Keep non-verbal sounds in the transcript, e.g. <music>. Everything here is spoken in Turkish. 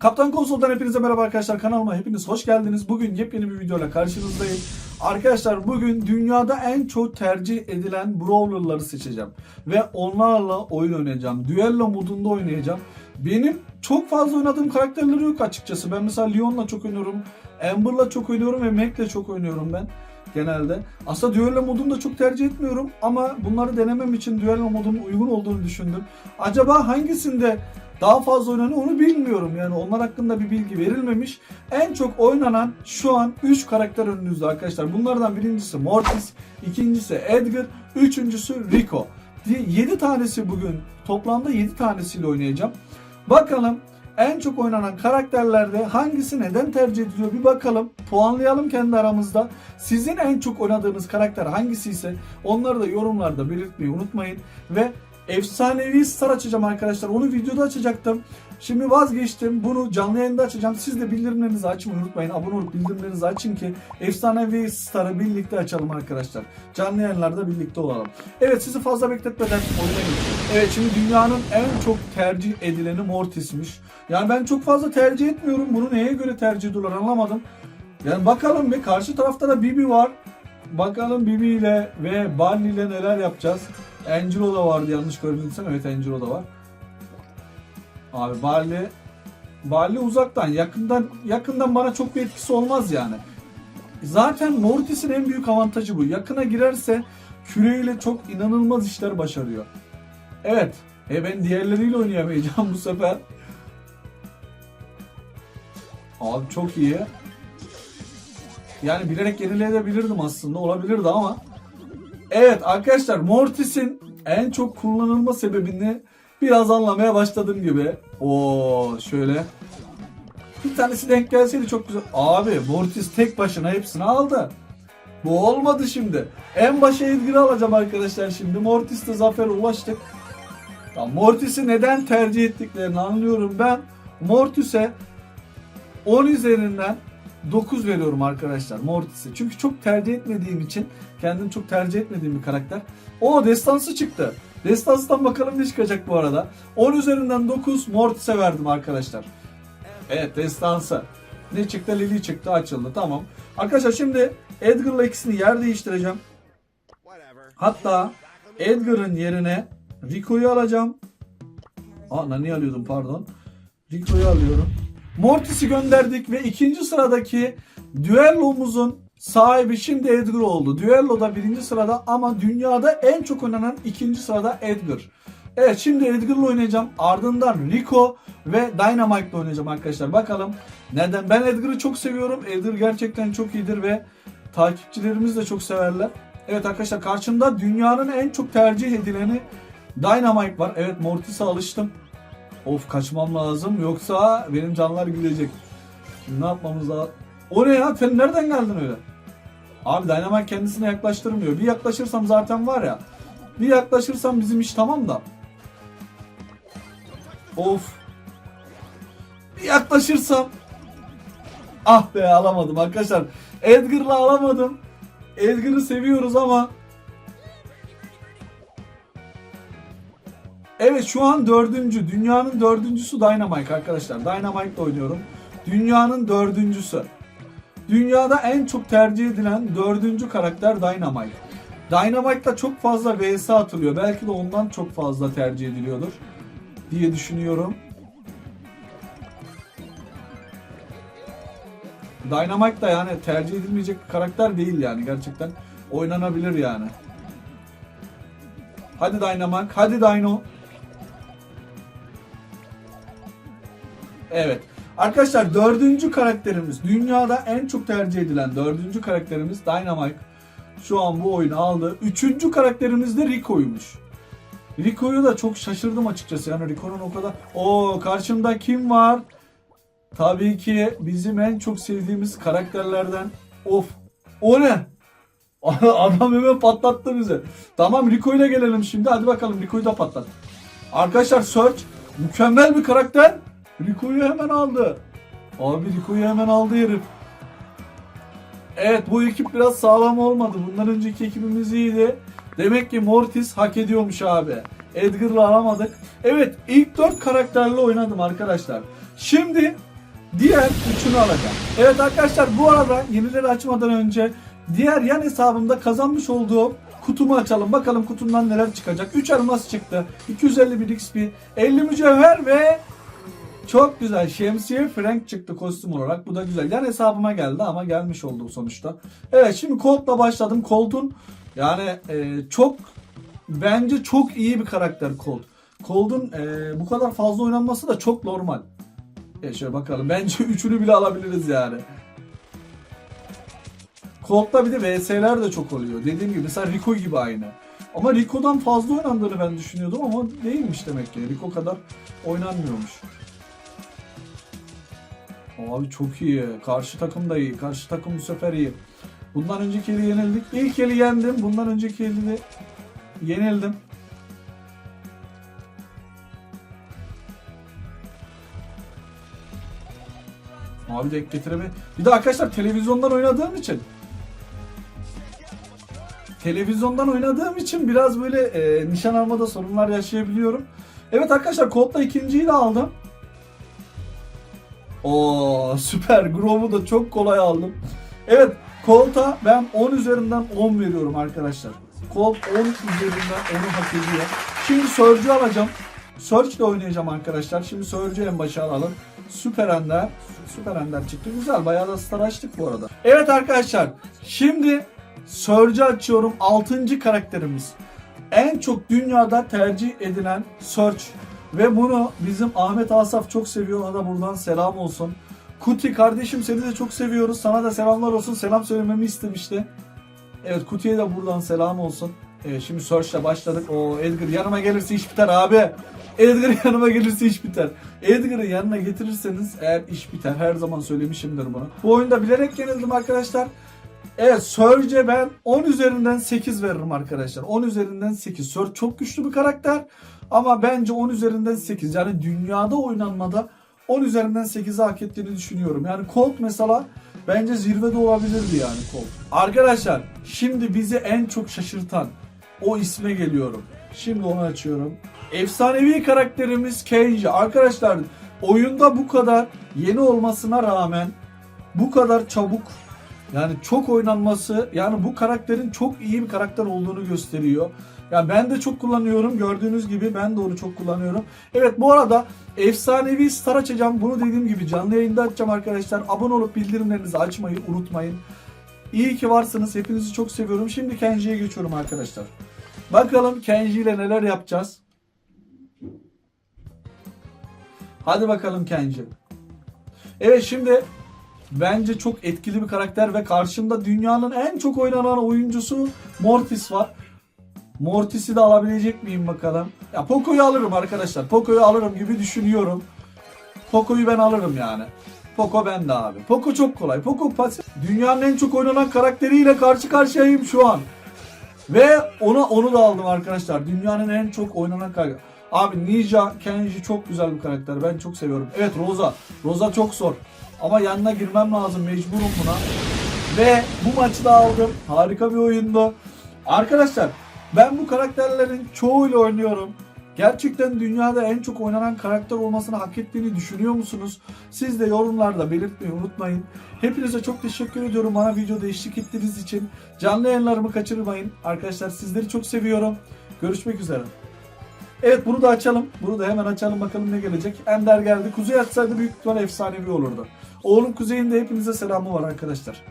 Kaptan Konsol'dan hepinize merhaba arkadaşlar. Kanalıma hepiniz hoş geldiniz. Bugün yepyeni bir videoyla karşınızdayım. Arkadaşlar bugün dünyada en çok tercih edilen brawlerları seçeceğim. Ve onlarla oyun oynayacağım. Düello modunda oynayacağım. Benim çok fazla oynadığım karakterleri yok açıkçası. Ben mesela Leon'la çok oynuyorum. Amber'la çok oynuyorum ve Mac'le çok oynuyorum ben genelde. Aslında düello modunu da çok tercih etmiyorum ama bunları denemem için düello modunun uygun olduğunu düşündüm. Acaba hangisinde daha fazla oynanıyor onu bilmiyorum. Yani onlar hakkında bir bilgi verilmemiş. En çok oynanan şu an 3 karakter önünüzde arkadaşlar. Bunlardan birincisi Mortis, ikincisi Edgar, üçüncüsü Rico. 7 tanesi bugün toplamda 7 tanesiyle oynayacağım. Bakalım en çok oynanan karakterlerde hangisi neden tercih ediliyor bir bakalım. Puanlayalım kendi aramızda. Sizin en çok oynadığınız karakter hangisi ise onları da yorumlarda belirtmeyi unutmayın. Ve efsanevi star açacağım arkadaşlar. Onu videoda açacaktım. Şimdi vazgeçtim. Bunu canlı yayında açacağım. Siz de bildirimlerinizi açmayı unutmayın. Abone olup bildirimlerinizi açın ki efsanevi starı birlikte açalım arkadaşlar. Canlı yayınlarda birlikte olalım. Evet sizi fazla bekletmeden oynayın. Evet şimdi dünyanın en çok tercih edileni Mortis'miş. Yani ben çok fazla tercih etmiyorum. Bunu neye göre tercih ediyorlar anlamadım. Yani bakalım bir karşı tarafta da Bibi var. Bakalım Bibi ile ve Barley ile neler yapacağız. Angelo da vardı yanlış görmediysem. Evet Angelo da var. Abi Barley Barley uzaktan, yakından yakından bana çok bir etkisi olmaz yani. Zaten Mortis'in en büyük avantajı bu. Yakına girerse küreyle çok inanılmaz işler başarıyor. Evet. E ben diğerleriyle oynayamayacağım bu sefer. Abi çok iyi. Yani bilerek yenileyebilirdim aslında. Olabilirdi ama. Evet arkadaşlar Mortis'in en çok kullanılma sebebini biraz anlamaya başladım gibi. Oo şöyle. Bir tanesi denk gelseydi çok güzel. Abi Mortis tek başına hepsini aldı. Bu olmadı şimdi. En başa Edgar'ı alacağım arkadaşlar şimdi. Mortis'te zafere ulaştık. Ya Mortis'i neden tercih ettiklerini anlıyorum ben. Mortis'e 10 üzerinden 9 veriyorum arkadaşlar Mortis'e. Çünkü çok tercih etmediğim için kendim çok tercih etmediğim bir karakter. O destansı çıktı. Destansıdan bakalım ne çıkacak bu arada. 10 üzerinden 9 Mortis'e verdim arkadaşlar. Evet destansı. Ne çıktı? Lily çıktı açıldı tamam. Arkadaşlar şimdi Edgar'la ikisini yer değiştireceğim. Hatta Edgar'ın yerine Rico'yu alacağım. Aa Nani alıyordum pardon. Rico'yu alıyorum. Mortis'i gönderdik ve ikinci sıradaki düellomuzun sahibi şimdi Edgar oldu. Düelloda birinci sırada ama dünyada en çok oynanan ikinci sırada Edgar. Evet şimdi Edgar'la oynayacağım. Ardından Rico ve Dynamite'la oynayacağım arkadaşlar. Bakalım neden? Ben Edgar'ı çok seviyorum. Edgar gerçekten çok iyidir ve takipçilerimiz de çok severler. Evet arkadaşlar karşımda dünyanın en çok tercih edileni Dynamite var. Evet Mortis'e alıştım. Of kaçmam lazım yoksa benim canlar gidecek. Şimdi ne yapmamız lazım? O ne ya? Sen nereden geldin öyle? Abi Dynamite kendisine yaklaştırmıyor. Bir yaklaşırsam zaten var ya. Bir yaklaşırsam bizim iş tamam da. Of. Bir yaklaşırsam. Ah be alamadım arkadaşlar. Edgar'la alamadım. Edgar'ı seviyoruz ama Evet şu an dördüncü. Dünyanın dördüncüsü Dynamite arkadaşlar. Dynamite'la oynuyorum. Dünyanın dördüncüsü. Dünyada en çok tercih edilen dördüncü karakter Dynamite. Dynamite'da çok fazla vs atılıyor. Belki de ondan çok fazla tercih ediliyordur diye düşünüyorum. Dynamite da yani tercih edilmeyecek bir karakter değil yani gerçekten. Oynanabilir yani. Hadi Dynamite, hadi Dino. Evet. Arkadaşlar dördüncü karakterimiz dünyada en çok tercih edilen dördüncü karakterimiz Dynamite. Şu an bu oyunu aldı. Üçüncü karakterimiz de Rico'ymuş. Rico'yu da çok şaşırdım açıkçası. Yani Rico'nun o kadar... o karşımda kim var? Tabii ki bizim en çok sevdiğimiz karakterlerden. Of. O ne? <laughs> Adam hemen patlattı bizi. Tamam Rico ile gelelim şimdi. Hadi bakalım Rico'yu da patlat. Arkadaşlar Search mükemmel bir karakter. Rico'yu hemen aldı. Abi Rico'yu hemen aldı herif. Evet bu ekip biraz sağlam olmadı. Bundan önceki ekibimiz iyiydi. Demek ki Mortis hak ediyormuş abi. Edgar'la alamadık. Evet ilk 4 karakterle oynadım arkadaşlar. Şimdi diğer üçünü alacağım. Evet arkadaşlar bu arada yenileri açmadan önce diğer yan hesabımda kazanmış olduğum kutumu açalım. Bakalım kutumdan neler çıkacak. 3 elmas çıktı. 251 XP, 50 mücevher ve çok güzel şemsiye Frank çıktı kostüm olarak. Bu da güzel. Yan hesabıma geldi ama gelmiş oldu sonuçta. Evet şimdi Colt'la başladım. Colt'un yani e, çok bence çok iyi bir karakter Colt. Colt'un e, bu kadar fazla oynanması da çok normal. E şöyle bakalım. Bence <laughs> üçünü bile alabiliriz yani. Colt'ta bir de VS'ler de çok oluyor. Dediğim gibi mesela Rico gibi aynı. Ama Rico'dan fazla oynandığını ben düşünüyordum ama değilmiş demek ki. Rico kadar oynanmıyormuş. Abi çok iyi. Karşı takım da iyi. Karşı takım bu sefer iyi. Bundan önceki eli yenildik. İlk eli yendim. Bundan önceki eli de yenildim. Abi denk getireme. Bir de arkadaşlar televizyondan oynadığım için televizyondan oynadığım için biraz böyle e, nişan almada sorunlar yaşayabiliyorum. Evet arkadaşlar kodla ikinciyi de aldım. Oo süper. Grove'u da çok kolay aldım. Evet Colt'a ben 10 üzerinden 10 veriyorum arkadaşlar. Colt 10 üzerinden 10'u hak ediyor. Şimdi Surge'ü alacağım. Surge ile oynayacağım arkadaşlar. Şimdi Surge'ü en başa alalım. Süper Ender. Süper Ender çıktı. Güzel. Bayağı da star açtık bu arada. Evet arkadaşlar. Şimdi Surge'ü açıyorum. 6. karakterimiz. En çok dünyada tercih edilen Surge. Ve bunu bizim Ahmet Asaf çok seviyor. Ona da buradan selam olsun. Kuti kardeşim seni de çok seviyoruz. Sana da selamlar olsun. Selam söylememi istemişti. Evet Kuti'ye de buradan selam olsun. Evet, şimdi Search'la başladık. O Edgar yanıma gelirse iş biter abi. Edgar <laughs> yanıma gelirse iş biter. Edgar'ı yanına getirirseniz eğer iş biter. Her zaman söylemişimdir bunu. Bu oyunda bilerek yenildim arkadaşlar. Evet Surge'e ben 10 üzerinden 8 veririm arkadaşlar. 10 üzerinden 8. Surge çok güçlü bir karakter. Ama bence 10 üzerinden 8. Yani dünyada oynanmada 10 üzerinden 8'i hak ettiğini düşünüyorum. Yani Colt mesela bence zirvede olabilirdi yani Colt. Arkadaşlar şimdi bizi en çok şaşırtan o isme geliyorum. Şimdi onu açıyorum. Efsanevi karakterimiz Kenji. Arkadaşlar oyunda bu kadar yeni olmasına rağmen bu kadar çabuk yani çok oynanması yani bu karakterin çok iyi bir karakter olduğunu gösteriyor. Yani ben de çok kullanıyorum. Gördüğünüz gibi ben de onu çok kullanıyorum. Evet bu arada efsanevi star açacağım. Bunu dediğim gibi canlı yayında açacağım arkadaşlar. Abone olup bildirimlerinizi açmayı unutmayın. İyi ki varsınız. Hepinizi çok seviyorum. Şimdi Kenji'ye geçiyorum arkadaşlar. Bakalım Kenji ile neler yapacağız. Hadi bakalım Kenji. Evet şimdi bence çok etkili bir karakter ve karşımda dünyanın en çok oynanan oyuncusu Mortis var. Mortis'i de alabilecek miyim bakalım. Ya Poco'yu alırım arkadaşlar. Poco'yu alırım gibi düşünüyorum. Poco'yu ben alırım yani. Poco bende abi. Poco çok kolay. Poco pasif. Dünyanın en çok oynanan karakteriyle karşı karşıyayım şu an. Ve ona onu da aldım arkadaşlar. Dünyanın en çok oynanan karakter. Abi Ninja Kenji çok güzel bir karakter. Ben çok seviyorum. Evet Rosa. Rosa çok zor. Ama yanına girmem lazım. Mecburum buna. Ve bu maçı da aldım. Harika bir oyundu. Arkadaşlar ben bu karakterlerin çoğuyla oynuyorum. Gerçekten dünyada en çok oynanan karakter olmasını hak ettiğini düşünüyor musunuz? Siz de yorumlarda belirtmeyi unutmayın. Hepinize çok teşekkür ediyorum bana videoda eşlik ettiğiniz için. Canlı yayınlarımı kaçırmayın. Arkadaşlar sizleri çok seviyorum. Görüşmek üzere. Evet bunu da açalım. Bunu da hemen açalım bakalım ne gelecek. Ender geldi. Kuzey açsaydı büyük ihtimal efsanevi olurdu. Oğlum Kuzey'in de hepinize selamı var arkadaşlar.